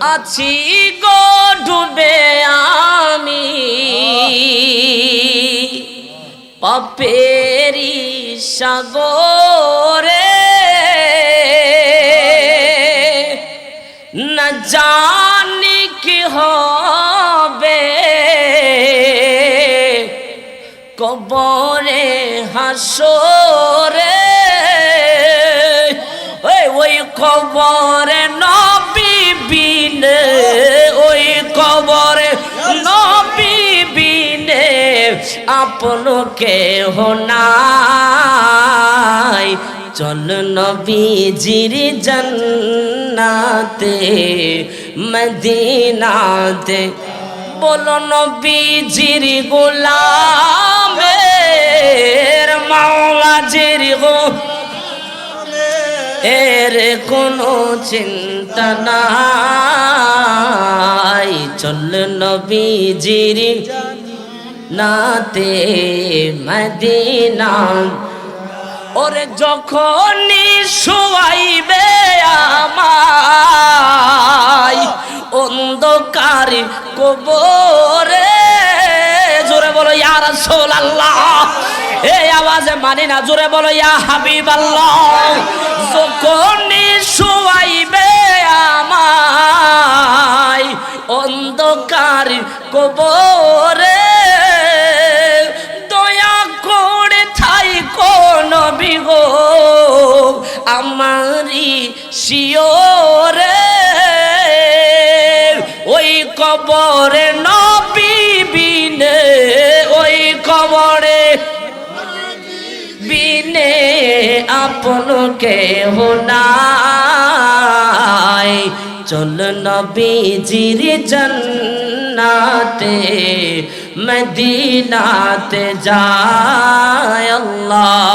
আছি গো ডুবে আমি। পাপেরি সাগরে না জানি কি হবে। কবরে হাসরে ওই কবরে নবিবিনে ওই কবরে নবী নবিবিনে আপনকে হোনাই চল নবীজির জন্নাতে, মদিনাতে। বলো নবীজির গোলামের মাওলাজির গো এর কোনো চিন্তা নাই। চল নবীজির নাতে মদিনা। ওরে যখনই শোয়াইবে আমায়, অন্ধকার কবরে। জোরে বলো, ইয়া রাসূলুল্লাহ। এই আওয়াজে মানি না, জোরে বলো, ইয়া হাবিবাল্লাহ। কবরে নবিবিনে ওই কবরে বিনে আপনকে হোনাই চল নবীজির জন্নাতে মদিনাতে যায় আল্লাহুম্মা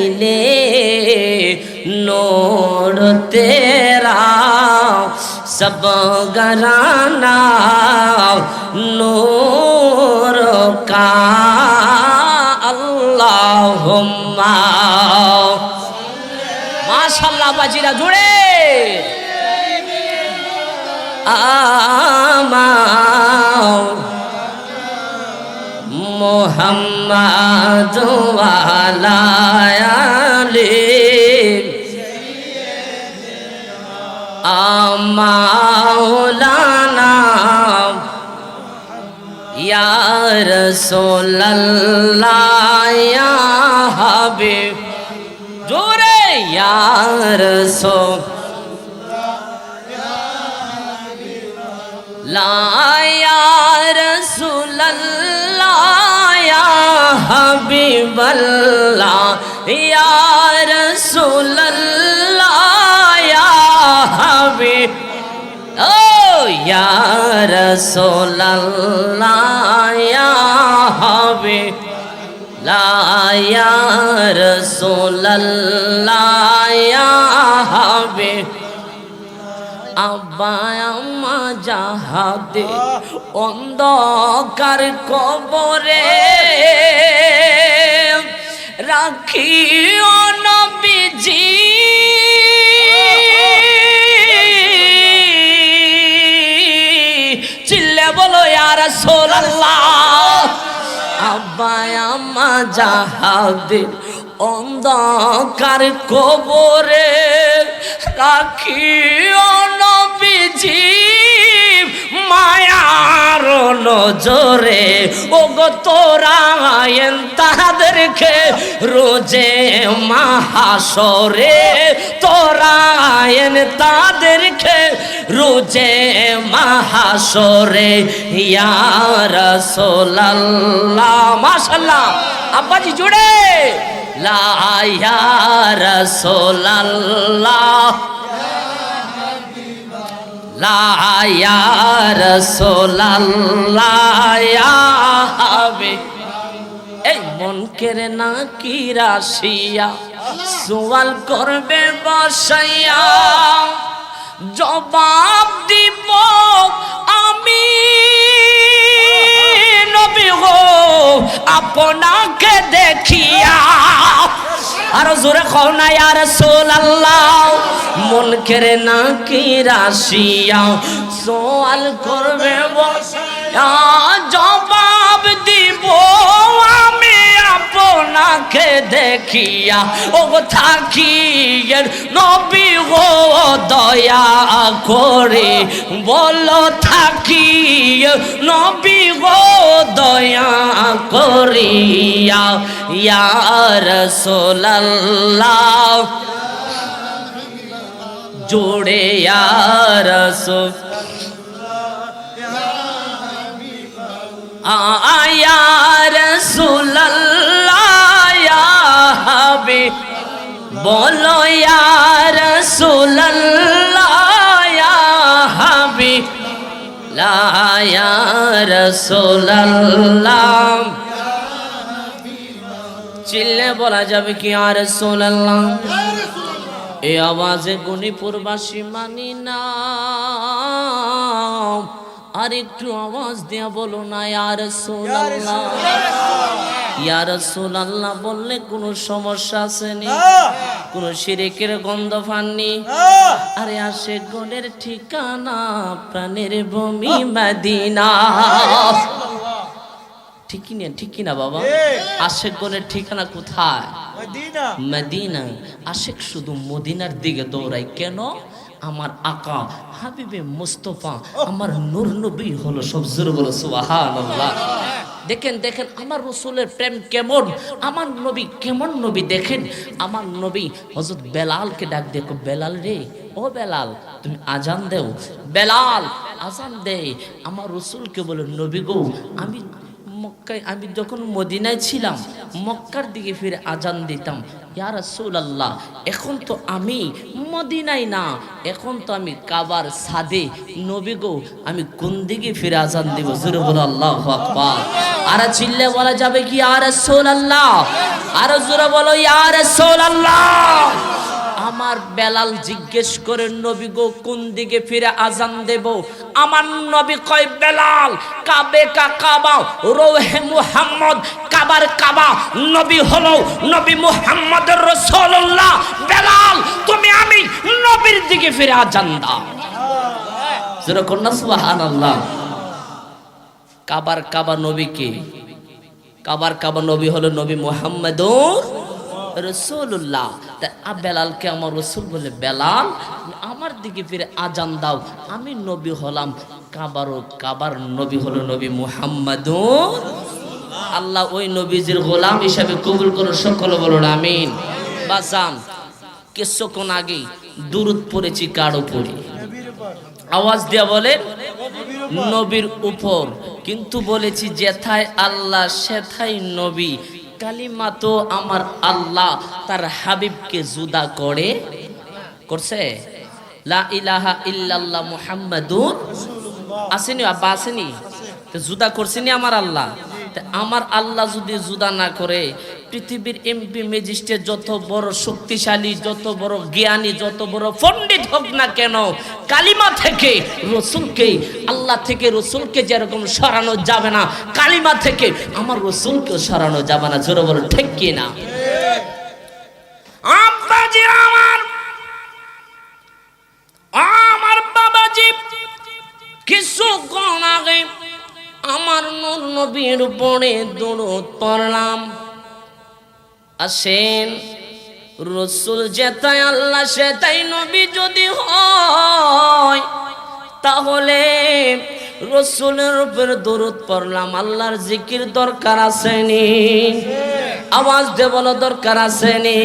মিলে নোর তেরা সব গরানা নোর কা আল্লাহ মাশাল্লাহ বাজিরা জুড়ে। আমা মোহাম্মদ আলী। আমাউলানা ইয়া রাসূলুল্লাহ ইয়া হাবিব। জোরে ইয়া রাসূল। লা ইয়া রাসূলুল্লাহ। হাবিব আল্লাহ ইয়া রাসূল আল্লাহ ইয়া হাবিব। ও ইয়া অন্ধকার কবরে রাখি নবীজি। চিল্লে বলো ইয়ার সোল্লাহ আব্বা আম্মা জাহাদের অন্ধকার কবরে রাখি নবীজি। মায়ার নজরে ও গো তোরায়েন তাদেরকে রোজে মাহাসরে তোরায়েন তাদেরকে রোজে মাহাসরে ইয়ার সোলাল্লাহ মাশাল্লাহ আব্বাজি, জুড়ে। লা ইয়ার সোলাল্লাহ এই মন কেরে না কি রাশিয়া সোয়াল করবে বসাইয়া। জবাব দিব আমি গো, আপনাকে দেখিয়া। আর জোরে কও না, ইয়া রাসূলুল্লাহ, মন কেড়ে না কি রাশিয়া? সোয়াল করবে দেখিয়া, ও থাকিয়ে নবী গো দয়া করে। বলো থাকিয়ে নবী গো দয়া করিয়া, ইয়া রাসূলুল্লাহ। জোড়ে ইয়া রাসূল। আয়া রসুল্লাহ ইয়া হাবিব বলো, ইয়া রসুল্লাহ ইয়া হাবিব। লা, ইয়া রসুল্লাহ চিল্লে বলা যাবে কি আর রসুল্লাহ এ আওয়াজে গণিপুরবাসী মানি না। আর একটু আওয়াজ দেয়া বলো না আর সোল্লাহ ইয়ার সোলাল্লাহ বললে কোনো সমস্যা আসেনি? কোন সিরেকের গন্ধ ফাননি আরে আসে গনের ঠিকানা প্রাণের ভূমি মাদিনা। ঠিকই না ঠিকই না বাবা? আশেক গনের ঠিকানা কোথায়? মদিনা। আশেক শুধু মদিনার দিকে দৌড়াই কেন? আমার আকা হাবিবে মুস্তফা আমার নূর নবী হলো সব জোরে বলো সুবহানাল্লাহ। দেখেন দেখেন আমার রসুলের প্রেম কেমন? আমার নবী কেমন নবী দেখেন? আমার নবী হজরত বেলালকে ডাক দেখো বেলাল রে ও বেলাল তুমি আজান দেও। বেলাল আজান দে। আমার রসুলকে বলে নবী গো আমি মক্কায় আমি যখন মদিনায় ছিলাম, মক্কার দিকে ফিরে আজান দিতাম। ইয়া রাসূলুল্লাহ, এখন তো আমি মদিনায় না, এখন তো আমি কাবার সাদে। নবী গো, আমি কোন দিকে ফিরে আজান দিব? জোরে বলো, আল্লাহু আকবার। আর চিল্লে বলা যাবে কি? ইয়া রাসূলুল্লাহ। আর জোরে বলো, ইয়া রাসূলুল্লাহ। আমার বেলাল জিজ্ঞেস করে, নবী গো, কোন দিকে ফিরে আজান দেব? আমার নবী কয়, বেলাল, কাবে কা কাবা, রোহে মুহাম্মদ, কাবার কাবা, নবী হলো নবী মুহাম্মদের রাসূলুল্লাহ। বেলাল, তুমি আমি নবীর দিকে ফিরে আজান দাও। যেরকম না, সুবহানাল্লাহ। কাবার কাবা নবীকে কাবার কাবা নবী হলো নবী মুহাম্মদুর রসুল্লাহ তা বেলালকে আমার রসুল বলে, বেলাল, আমার দিকে ফিরে আজান দাও, আমি নবী হলাম কাবারও কাবার নবী হলো নবী মুহাম্মাদুর আল্লাহ ওই নবীজির গোলাম হিসাবে কবুল করো সকল বলুন, আমিন। বাসান কিছুক্ষণ আগে দূরত পড়েছি কার উপরে? আওয়াজ দিয়া বলে, নবীর উপর। কিন্তু বলেছি, যেথায় আল্লাহ সেথাই নবী। কালিমা তো আমার আল্লাহ তার হাবিবকে জুদা করে করছে। লা ইলাহা ইল্লাল্লাহ মুহাম্মাদুর আসেনি, আব্বা, আসেনি? জুদা করছেনি আমার আল্লাহ? আমার আল্লাহ যদি জুদা না করে পৃথিবীর এমপি ম্যাজিস্ট্রেট যত বড় শক্তিশালী, যত বড় জ্ঞানী, যত বড় পণ্ডিত হোক না কেন, কালিমা থেকে রসুলকে, আল্লাহ থেকে রসুলকে যেরকম সরানো যাবে না, কালিমা থেকে আমার রসুলকে সরানো যাবে না। জোরে বলো ঠিক কি না? আমার আমার বাবাজি কিছুক্ষণ আগে আমার নবীর উপরে দৌড় পড়লাম। আসেন। রসুল যেতাই, আল্লাহ সেটাই নবী যদি হয়, তাহলে রসুলের উপরে দরুদ পড়লাম। আল্লাহর জিকির দরকার আসেনি। আওয়াজ দেবলো দরকার আসেনি।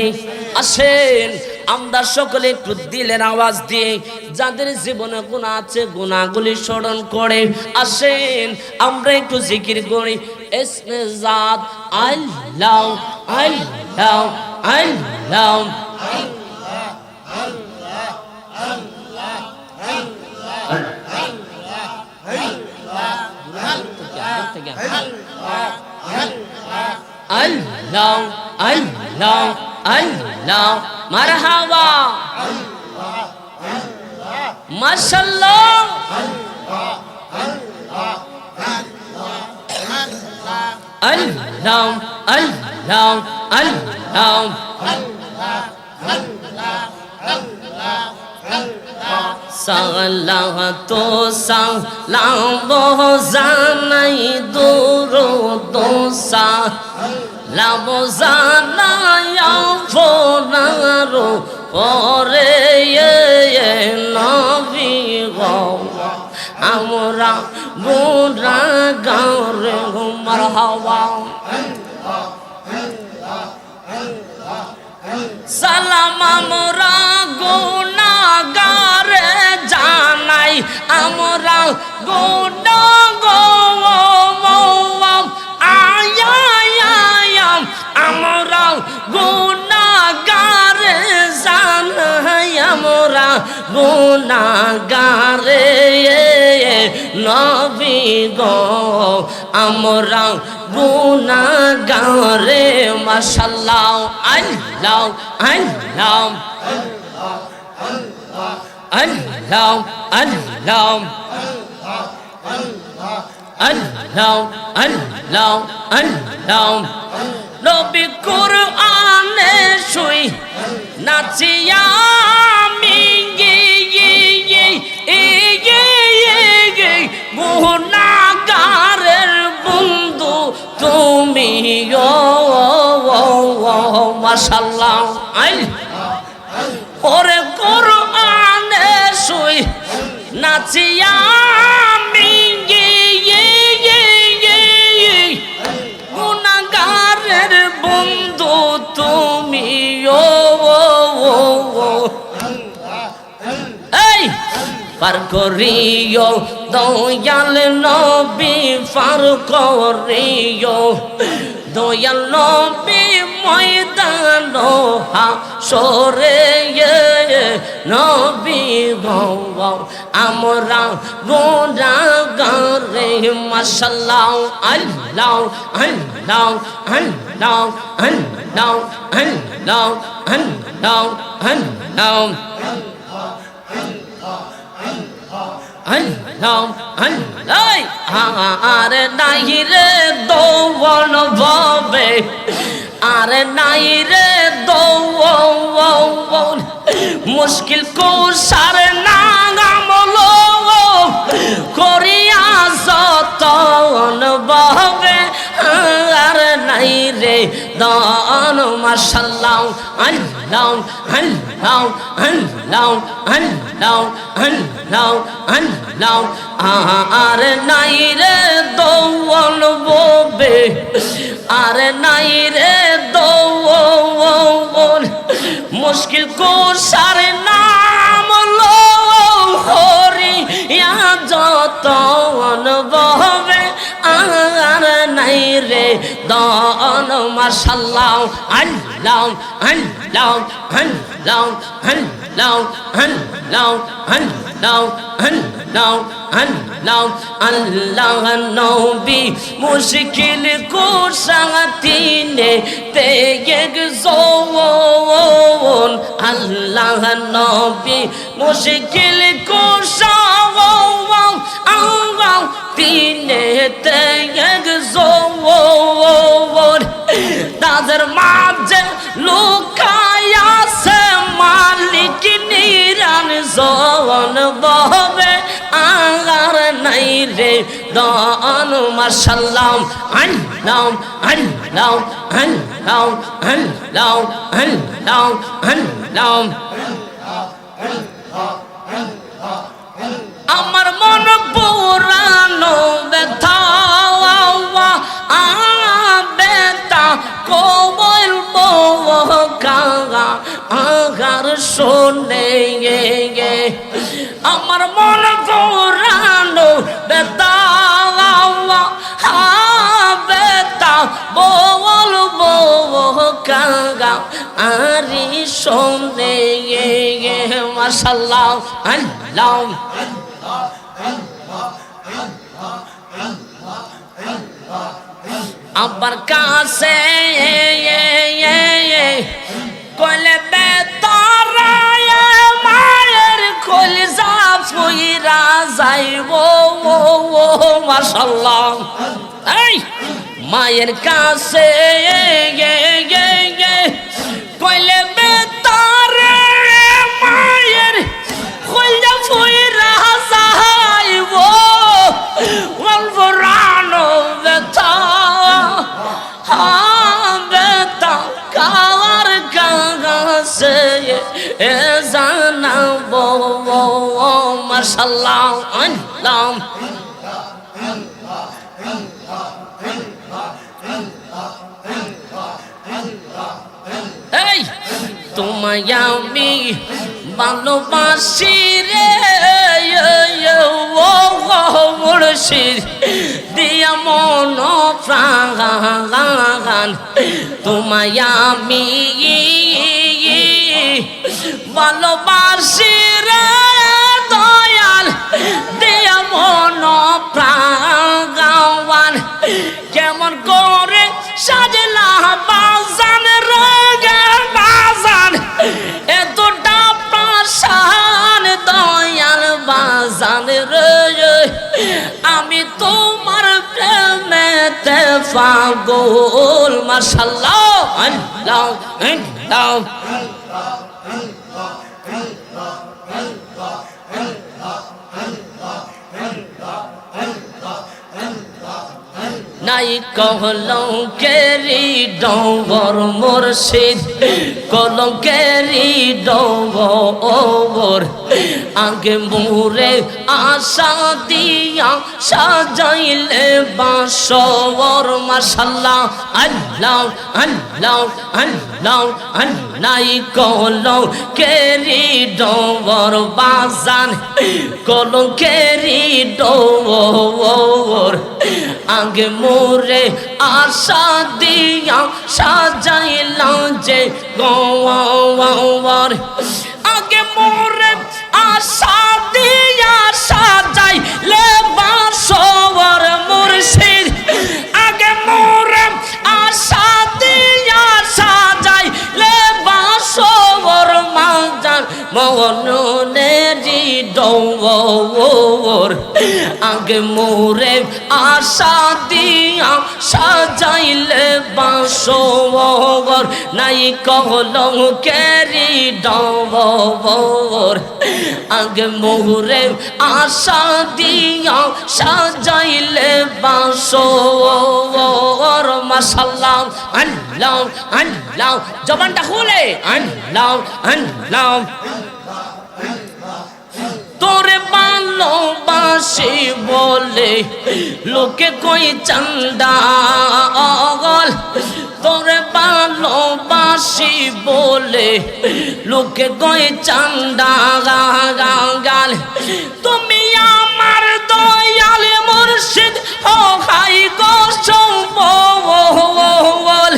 আসেন, আমরা সকলে একটু দিলের আওয়াজ দিয়ে যাদের জীবনে গুণা আছে গুণাগুলি স্মরণ করে। আসেন, আমরা একটু জিকির করি। এসমে জাত আল্লাহ আল্লাহ আল্লাহ আল্লাহ আল্লাহ আল্লাহ মারহাবা মাশাল্লাহ আল্লাহ আল্লাহ আল্লাহ সালাহ তো সালাম জানাই দূর দোসা লাভ জানাই ফোনারো পরে নবী গো। আমরা বুড়া গাঁরে ঘুমার হাওয়া। সালাম আমরা গুনাগারে জানাই আমরা গুনা গো নবী গো আমরা গুনাগারে মাশাল্লাহ আল্লাহ আল্লাহ আল্লাহ আল্লাহ আল্লাহ আল্লাহ আল্লাহ। নবী কুরআনে শুই, নাচিয়া আমি গুনাগারের বন্ধু তুমি মাশাল্লাহ আই ওরে কোরআনে শুই নাচিয়া পার করিও, দয়াল নবী পার করিও। দয়াল নবী ময়দান হাসরে নবী গো আমরা গোরা গরে আল্লাহ আল্লাহ আল্লাহ আল্লাহ আল্লাহ আল্লাহ আল্লাহ আল্লাহ আল্লাহ। আর নাই রে দৌবন ভবে আর নাই রে দৌবন মুশকিল কৌশার নাগামল করিয়া যতন ববে নাই রে দন মাশাল্লাহ, আল্লাহ আল্লাহ আল্লাহ আল্লাহ আল্লাহ আল্লাহ। আর নাই রে দৌন ববে, আর নাই রে দৌন মুশকিল কোষার নাম দন মার্শাল্লাহ আল্লাহ আল্লাহ আল্লাহ আল্লাহ। নাও হন নাও হন নাও হন নাও হন নাও আল্লাহ নবী মুশকিল কো সাথিনে তে এক জোন আল্লাহ নবী মুশকিল কো সাওয়াও আওয়াও তিনে তে এক জোন তাদের মাঝে লোক রে, দন মার্শাল্লাম আন লাও আন লাও আন লাও আন লাও আন লাও আন লাও আন শুনে গে আমার মন পুরানো বেতা বেতা বল কাঙ্গা আরি শুনে গে মাশাল্লাহ, আল্লাহ আবার কাছে কলে বেতারায় মায়ের কলজা ফুইরা যাইব। ও ও এই মায়ের কাছে মাশাল্লাহ আল্লাহ এই, তোমায় আমি ভালোবাসি রে মুর্শিদ, দিয়া মন প্রাণ। তোমায় আমি ভালোবাসি রে পাগল মাশাল্লাহ আল্লাহ। আল্লাহ। নাই কলঙ্কেরি ডঙ্গর মুর্শিদ কলঙ্কেরি ডঙ্গর আগে মোরে আশা দিয়া সাজাইলে বাসর, মাশাল্লাহ, আল্লাহ আল্লাহ আল্লাহ নাই কলঙ্কেরি ডঙ্গর বাজান কলঙ্কেরি ডঙ্গর আগে মোরে আশা দিয়া সাজাইলাম যে গওয়ার আগে মোরে আশা দিয়া সাজাই লে বাসর মুর্শিদ। আগে মোরে আশা দিয়া সাজাই লে বাসর মাজান মগনের ডোর আগে মোরে আশা দিয়া সাজাইলে বাসর নাই কলম কেরি ডবর। আগে মোরে আশা দিয়া সাজাইলে বাসর মাশাল্লাহ, আল্লাহ আল্লাহ, জবানটা খুলে। আল্লাহ আল্লাহ। তোরে ভালোবাসি বলে লোকে কই চান্দাল তোরে ভালোবাসি বলে লোকে কই চান্দা? গাল, তুমি আমার দয়াল মুর্শিদ, ও হাই গো সম্বল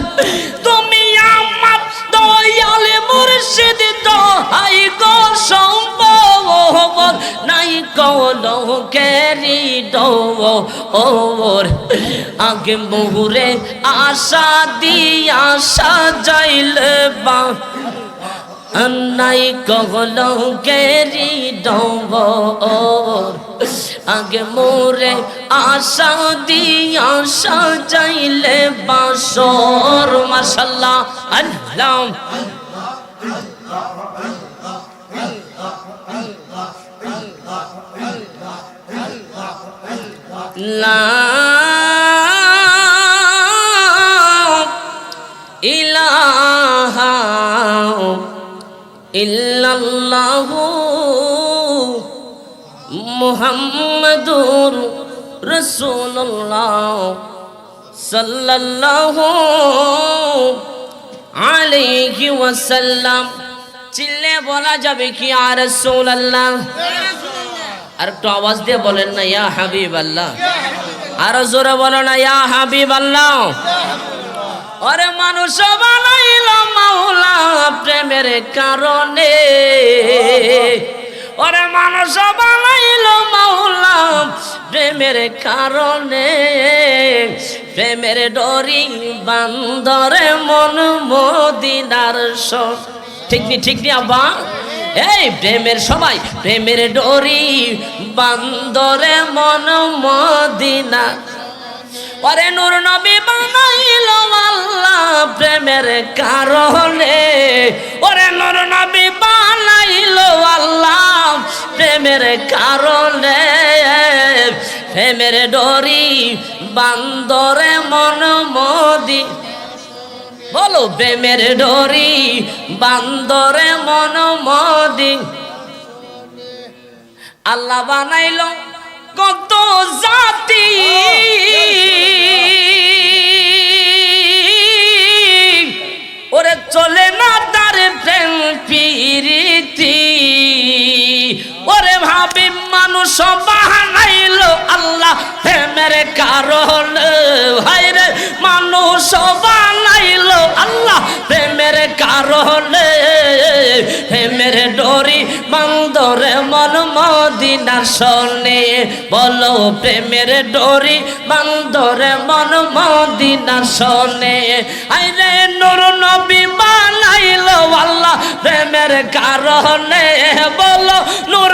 নাই কলো কেরি ডোর আগে মুহুরে আশা দিয়া সাজাইলে বা। নাই কহলো কেরি ডোর আগে মোরে আশা দিয়া সাজাইলে বাসর মাশাল্লাহ। আল্লাহ। ইলাহা ইল্লাল্লাহু মুহাম্মাদুর রাসূলুল্লাহ সাল্লাল্লাহু আলাইহি ওয়াসাল্লাম। চিল্লে বলা যাবে কি আর আল্লাহ আর একটু আওয়াজ দিয়ে বলেন না, ইয়া হাবিব আল্লাহ আরও জোরে বলো না, ইয়া হাবিব আল্লাহ ওরে মানুষ বানাইল মাওলা প্রেমের কারণে। ওরে মানুষ বানাইল মাওলা প্রেমের কারণে। প্রেমের ডরি বান্দরে মন মদিনার ঠিক নি ঠিক নি, আব্বা? এই প্রেমের সবাই প্রেমের ডরি, বান্দরে মন মদিনা। ওরে নূর নবী বানাইল আল্লাহ প্রেমের কারণে। ওরে নূর নবী বানাইল আল্লাহ প্রেমের কারণে। প্রেমের ডরি, বান্দরে মন মদি বলো প্রেমের ডরি, বান্দরে মন মদি আল্লাহ বানাইল কত জাতি। ওরে চলে না তার প্রেম পিরিতি। ওরে ভাবি, মানুষ বানাইল আল্লাহ, প্রেমের কারণ। হাইরে মানুষ বানাইল আল্লাহ, প্রেমের কারণে। প্রেমের ডরি বান্দরে মন মদিনার সনে। বলো প্রেমের ডরি বান্দরে মন মদিনার সনে। আইরে নুর নবী বানাইল আল্লাহ, প্রেমের কারণে। বলো নূর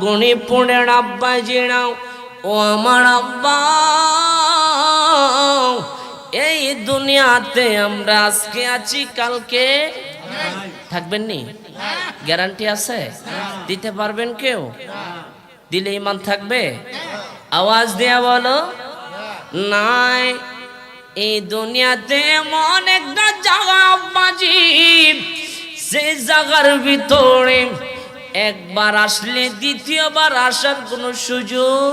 গণি পড়ে আব্বা জিনাও ও আমার আব্বা এই দুনিয়াতে আমরা আজকে আছি কালকে থাকবেন নি গ্যারান্টি আছে দিতে পারবেন কেউ দিলে ইমান থাকবে আওয়াজ দেয়া বলো নাই এই দুনিয়াতে এমন একটা জায়গা বাজি সেই জায়গার ভিতরে একবার আসলে দ্বিতীয়বার আসার কোনো সুযোগ